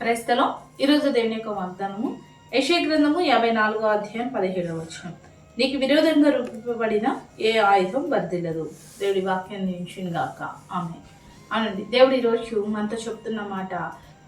క్రైస్తలం. ఈరోజు దేవుని యొక్క వాగ్దానము. యశయ గ్రంథము యాభై నాలుగో అధ్యాయం పదిహేడవ వచనం. నీకు విరోధంగా రూపింపబడిన ఏ ఆయుధం వర్దిల్లదు దేవుడి వాక్యాన్ని నిలిచిన ఆమె అవునండి దేవుడు ఈరోజు మనతో చెప్తున్న మాట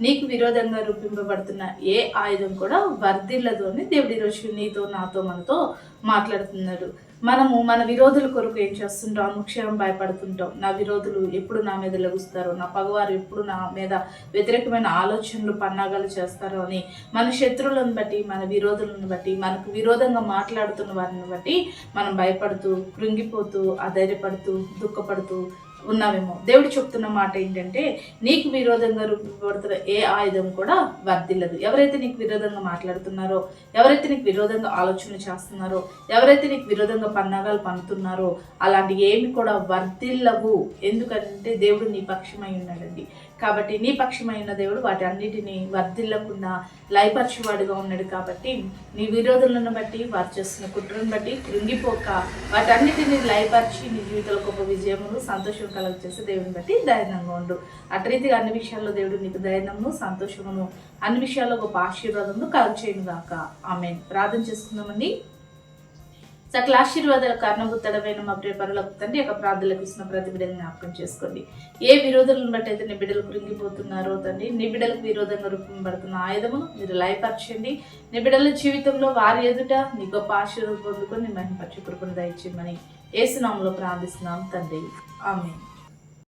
నీకు విరోధంగా రూపింపబడుతున్న ఏ ఆయుధం కూడా వర్దిల్లదు అని దేవుడు ఈరోజు నీతో నాతో మనతో మాట్లాడుతున్నాడు. మనము మన విరోధుల కొరకు ఏం చేస్తుంటాం? అనుక్షణం భయపడుతుంటాం. నా విరోధులు ఎప్పుడు నా మీద లెగుస్తారో? నా పగవారు ఎప్పుడు నా మీద వ్యతిరేకమైన ఆలోచనలు పన్నాగాలు చేస్తారో అని మన శత్రువులను బట్టి మన విరోధులను బట్టి మనకు విరోధంగా మాట్లాడుతున్న వారిని బట్టి మనం భయపడుతూ కృంగిపోతూ అధైర్యపడుతూ దుఃఖపడుతూ ఉన్నామేమో దేవుడు చెప్తున్న మాట ఏంటంటే నీకు విరోధంగా రూపడుతున్న ఏ ఆయుధం కూడా వర్ధిల్లదు. ఎవరైతే నీకు విరోధంగా మాట్లాడుతున్నారో ఎవరైతే నీకు విరోధంగా ఆలోచనలు చేస్తున్నారో ఎవరైతే నీకు విరోధంగా పన్నాగాలు పన్నుతున్నారో అలాంటి ఏమి కూడా వర్ధిల్లవు. ఎందుకంటే దేవుడు నీ పక్షమై ఉన్నాడండి. కాబట్టి నీ పక్షమైన ఉన్న దేవుడు వాటి అన్నిటిని వర్ధిల్లకుండా లయపరచువాడుగా ఉన్నాడు కాబట్టి నీ విరోధులను బట్టి వారు చేస్తున్న కుట్రను బట్టి కృంగిపోక వాటన్నిటిని లయపరిచి నీ జీవితంలో గొప్ప విజయమును సంతోషం కలెక్ట్ చేసి దేవుని బట్టి ధైర్యంగా ఉండు. అట్రీతిగా అన్ని విషయాల్లో దేవుడు నీకు ధైర్యము సంతోషమును అన్ని విషయాల్లో గొప్ప ఆశీర్వాదము కలుగ చేయను గాక. ఆమె ప్రార్థన చేసుకుందామండి. సకల ఆశీర్వాదాల కారణభూతడమైన మా ప్రియ పనులకు తండ్రి యొక్క ప్రార్థనలకు ఇస్తున్న ప్రతి బిడ్డలు జ్ఞాపకం చేసుకోండి. ఏ విరోధులను బట్టి అయితే నీ బిడ్డలు కృంగిపోతున్నారో తండ్రి నీ బిడ్డలకు విరోధంగా రూపొందబడుతున్న ఆయుధమును మీరు లయపరచండి. నీ బిడ్డల జీవితంలో వారి ఎదుట నీ గొప్ప ఆశీర్వాదం పొందుకొని నీ మహిమపరచు కృపను దయచేయమని ఏసునామంలో ప్రార్థిస్తున్నాం తండ్రి ఆమె